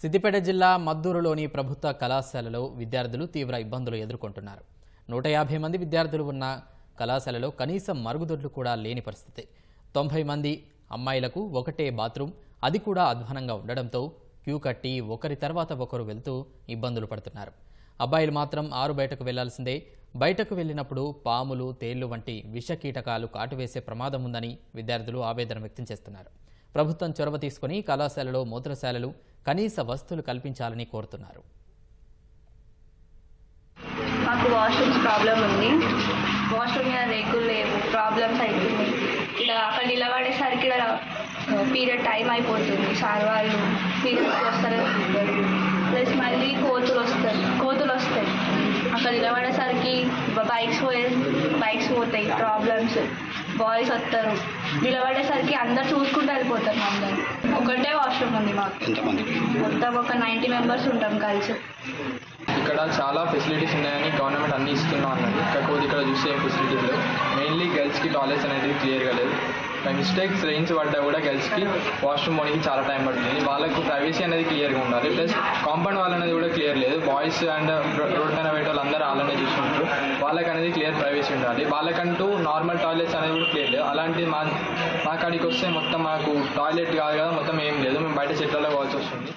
సిద్దిపేట జిల్లా మద్దూరులోని ప్రభుత్వ కళాశాలలో విద్యార్థులు తీవ్ర ఇబ్బందులు ఎదుర్కొంటున్నారు. నూట యాభై మంది విద్యార్థులు ఉన్న కళాశాలలో కనీసం మరుగుదొడ్లు కూడా లేని పరిస్థితి. తొంభై మంది అమ్మాయిలకు ఒకటే బాత్రూమ్ అది కూడా అధ్వానంగా ఉండడంతో క్యూ కట్టి ఒకరి తర్వాత ఒకరు వెళ్తూ ఇబ్బందులు పడుతున్నారు. అబ్బాయిలు మాత్రం ఆరు బయటకు వెళ్ళాల్సిందే. బయటకు వెళ్ళినప్పుడు పాములు తేళ్ళు వంటి విష కీటకాలు కాటువేసే ప్రమాదం ఉందని విద్యార్థులు ఆవేదన వ్యక్తం చేస్తున్నారు. ప్రభుత్వం చొరవ తీసుకుని కళాశాలలో మూత్రశాలలు కనీస వస్తువులు కల్పించాలని కోరుతున్నారు. మాకు వాష్రూమ్స్ ప్రాబ్లం ఉంది. వాష్రూమ్ మీద రేకులు లేవు. ప్రాబ్లమ్స్ అవుతుంది ఇలా అక్కడ నిలబడేసరికి పీరియడ్ టైం అయిపోతుంది. సార్ వాళ్ళు పీరియడ్స్ వస్తారు. ప్లస్ మళ్ళీ కోతులు వస్తాయి. కోతులు వస్తాయి. అక్కడ నిలబడేసరికి బైక్స్ పోయే బైక్స్ పోతాయి. ప్రాబ్లమ్స్. బాయ్స్ వస్తారు. నిలబడేసరికి అందరు చూసుకుంటూ వెళ్ళిపోతారు అందరు ఒకటే వాష్రూమ్ ఉంది మాకు. మొత్తం ఒక నైంటీ మెంబర్స్ ఉంటాం కలిసి. ఇక్కడ చాలా ఫెసిలిటీస్ ఉన్నాయని గవర్నమెంట్ అన్ని ఇస్తున్నా అన్నది. కాకపోతే ఇక్కడ చూస్తే ఏం ఫెసిలిటీస్ లేవు. మెయిన్లీ గర్ల్స్కి టాయిలెట్స్ అనేది క్లియర్గా లేదు. బై మిస్టేక్స్ రెయిన్స్ పడ్డా కూడా గర్ల్స్కి వాష్రూమ్ పోనీకి చాలా టైం పడుతుంది. వాళ్ళకు ప్రైవసీ అనేది క్లియర్గా ఉండాలి. ప్లస్ కాంపౌండ్ వాళ్ళు అనేది కూడా క్లియర్ లేదు. బాయ్స్ అండ్ రోడ్ పైన పెట్టే వాళ్ళందరూ వాళ్ళనే చూసుకుంటారు. వాళ్ళకి అనేది క్లియర్ ప్రైవసీ ఉండాలి. వాళ్ళకంటూ నార్మల్ టాయిలెట్స్ అనేది కూడా క్లియర్ లేదు. అలాంటి మా మా కాడికి వస్తే మొత్తం మాకు టాయిలెట్ కాదు కదా మొత్తం ఏం లేదు. మేము బయట చెట్లలో పోవాల్సి వస్తుంది.